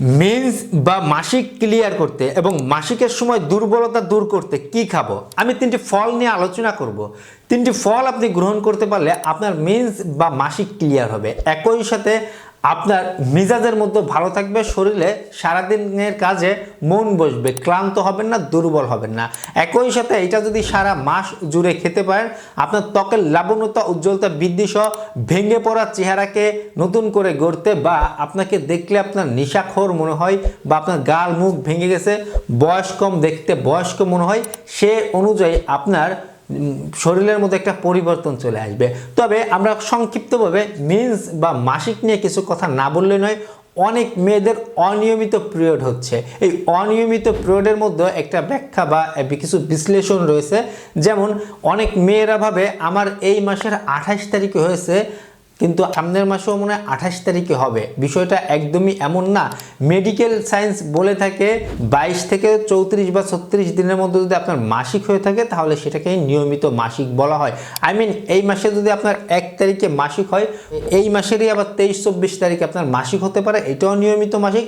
Men's বা মাসিক clear করতে এবং মাসিকের সময় দুর্বলতা দূর করতে কি খাব? আমি তিনটি ফল নিয়ে আলোচনা করব। তিনটি ফল আপনি গ্রহণ করতে পারলে আপনার মেন্স বা মাসিক ক্লিয়ার হবে। একই সাথে আপনার মিজাজের মধ্যে ভালো থাকবে, শরীরে সারাদিনের কাজে মন বসবে, ক্লান্ত হবেন না, দুর্বল হবেন না। একই সাথে এটা যদি সারা মাস জুড়ে খেতে পারেন, আপনার ত্বকের লাবণ্যতা, উজ্জ্বলতা বৃদ্ধি সহ ভেঙে পড়া চেহারাকে নতুন করে গড়তে বা আপনাকে দেখলে আপনার নিশাখোর মনে হয় বা আপনার গাল, মুখ ভেঙে গেছে, বয়স কম দেখতে বয়স্ক মনে হয়, সে অনুযায়ী আপনার শরীরের মধ্যে একটা পরিবর্তন চলে আসবে। তবে আমরা সংক্ষিপ্তভাবে মিন্স বা মাসিক নিয়ে কিছু কথা না বললে নয়, অনেক মেয়েদের অনিয়মিত পিরিয়ড হচ্ছে। এই অনিয়মিত পিরিয়ডের মধ্যে একটা ব্যাখ্যা বা কিছু বিশ্লেষণ রয়েছে। যেমন, অনেক মেয়েরা ভাবে, আমার এই মাসের আঠাশ তারিখে হয়েছে কিন্তু সামনের মাসেও মনে হয় আঠাশ তারিখে হবে। বিষয়টা একদমই এমন না। মেডিকেল সায়েন্স বলে থাকে, বাইশ থেকে চৌত্রিশ বা ছত্রিশ দিনের মধ্যে যদি আপনার মাসিক হয়ে থাকে, তাহলে সেটাকে নিয়মিত মাসিক বলা হয়। আই মিন এই মাসে যদি আপনার এক তারিখে মাসিক হয়, এই মাসেরই আবার তেইশ, চব্বিশ তারিখে আপনার মাসিক হতে পারে, এটাও নিয়মিত মাসিক।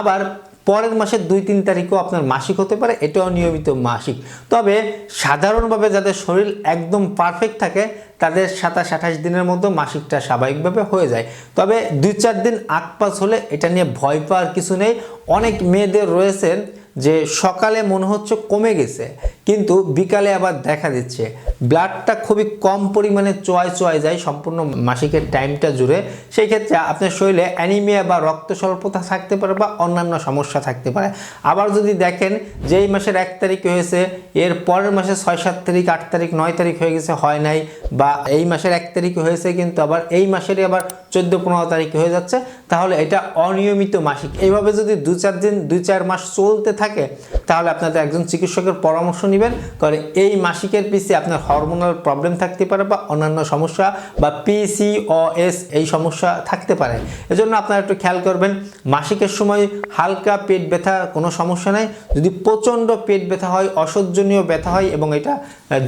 আবার পরের মাসের দুই, তিন তারিখও আপনার মাসিক হতে পারে, এটাও নিয়মিত মাসিক। তবে সাধারণভাবে যাদের শরীর একদম পারফেক্ট থাকে, তাদের সাতাশ, আঠাশ দিনের মধ্যে মাসিকটা স্বাভাবিকভাবে হয়ে যায়। তবে দুই, চার দিন আকপাস হলে এটা নিয়ে ভয় পাওয়ার কিছু নেই। অনেক মেয়েদের রয়েছেন যে সকালে মনে হচ্ছে কমে গেছে। কিন্তু বিকালে আবার দেখা দিচ্ছে। ব্লাডটা খুবই কম পরিমাণে চোয়ায় চোয়ায় যায় সম্পূর্ণ মাসিকের টাইমটা জুড়ে। সেই ক্ষেত্রে আপনার শরীরে অ্যানিমিয়া বা রক্ত স্বল্পতা থাকতে পারে বা অন্যান্য সমস্যা থাকতে পারে। আবার যদি দেখেন যে এই মাসের এক তারিখ হয়েছে, এর পরের মাসে ছয়, সাত তারিখ, আট তারিখ, নয় তারিখ হয়ে গেছে, হয় নাই বা এই মাসের এক তারিখ হয়েছে কিন্তু আবার এই মাসেরই আবার চোদ্দ, পনেরো তারিখে হয়ে যাচ্ছে, তাহলে এটা অনিয়মিত মাসিক। এইভাবে যদি দু, চার দিন দুই চার মাস চলতে থাকে, তাহলে আপনাদের একজন চিকিৎসকের পরামর্শ নেবেন। কারণ এই মাসিকের পিছে আপনার হরমোনাল প্রবলেম থাকতে পারে বা অন্যান্য সমস্যা বা পিসিওএস এই সমস্যা থাকতে পারে। এজন্য আপনারা একটু খেয়াল করবেন, মাসিকের সময় হালকা পেট ব্যথা কোনো সমস্যা নাই। যদি প্রচণ্ড পেট ব্যথা হয়, অসহ্যনীয় ব্যথা হয় এবং এটা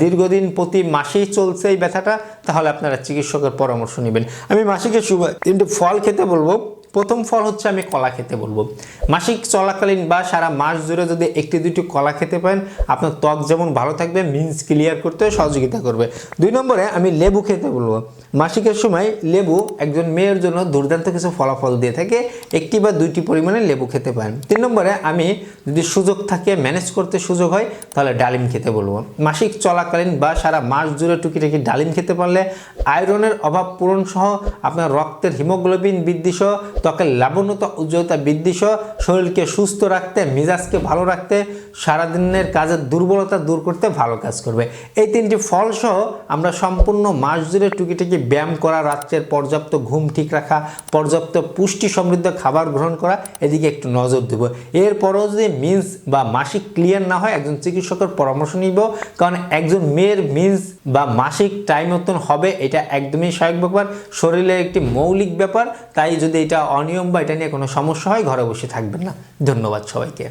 দীর্ঘদিন প্রতি মাসেই চলছে এই ব্যথাটা, তাহলে আপনারা চিকিৎসকের পরামর্শ নেবেন। আমি মাসিকের সময় তিনটে ফল খেতে বলব। প্রথম ফল হচ্ছে আমি কলা খেতে বলব। মাসিক চলাকালীন বা সারা মাস জুড়ে যদি একটি দুটি কলা খেতে পারেন, আপনার ত্বক যেমন ভালো থাকবে মিন্স ক্লিয়ার করতে সহযোগিতা করবে। দুই নম্বরে আমি লেবু খেতে বলব। মাসিকের সময় লেবু একজন মেয়ের জন্য দুর্দান্ত কিছু ফলাফল দিয়ে থাকে, একটি বা দুইটি পরিমাণে লেবু খেতে পারেন। তিন নম্বরে আমি যদি সুযোগ থাকে ম্যানেজ করতে সুযোগ হয়, তাহলে ডালিম খেতে বলব। মাসিক চলাকালীন বা সারা মাস জুড়ে টুকিটাকি ডালিম খেতে পারলে আয়রনের অভাব পূরণ সহ আপনার রক্তের হিমোগ্লোবিন বৃদ্ধি সহ ত্বকের লাবণ্যতা, উজ্জ্বলতা বৃদ্ধি সহ শরীরকে সুস্থ রাখতে, মেজাজকে ভালো রাখতে, সারাদিনের কাজের দুর্বলতা দূর করতে ভালো কাজ করবে। এই তিনটি ফল সহ আমরা সম্পূর্ণ মাস জুড়ে টুকিটাকি ব্যায়াম করা, রাত্রের পর্যাপ্ত ঘুম ঠিক রাখা, পর্যাপ্ত পুষ্টি সমৃদ্ধ খাবার গ্রহণ করা, এদিকে একটু নজর দেব। এরপরও যদি মিন্স বা মাসিক ক্লিয়ার না হয়, একজন চিকিৎসকের পরামর্শ নিব, কারণ একজন মেয়ের মিন্স বা মাসিক টাইম মতন হবে, এটা একদমই স্বাভাবিক ব্যাপার। শরীরের একটি মৌলিক ব্যাপার, তাই যদি এটা অনিয়ম বা এটা নিয়ে কোনো সমস্যা হয় ঘরে বসে থাকবেন না। ধন্যবাদ সবাইকে।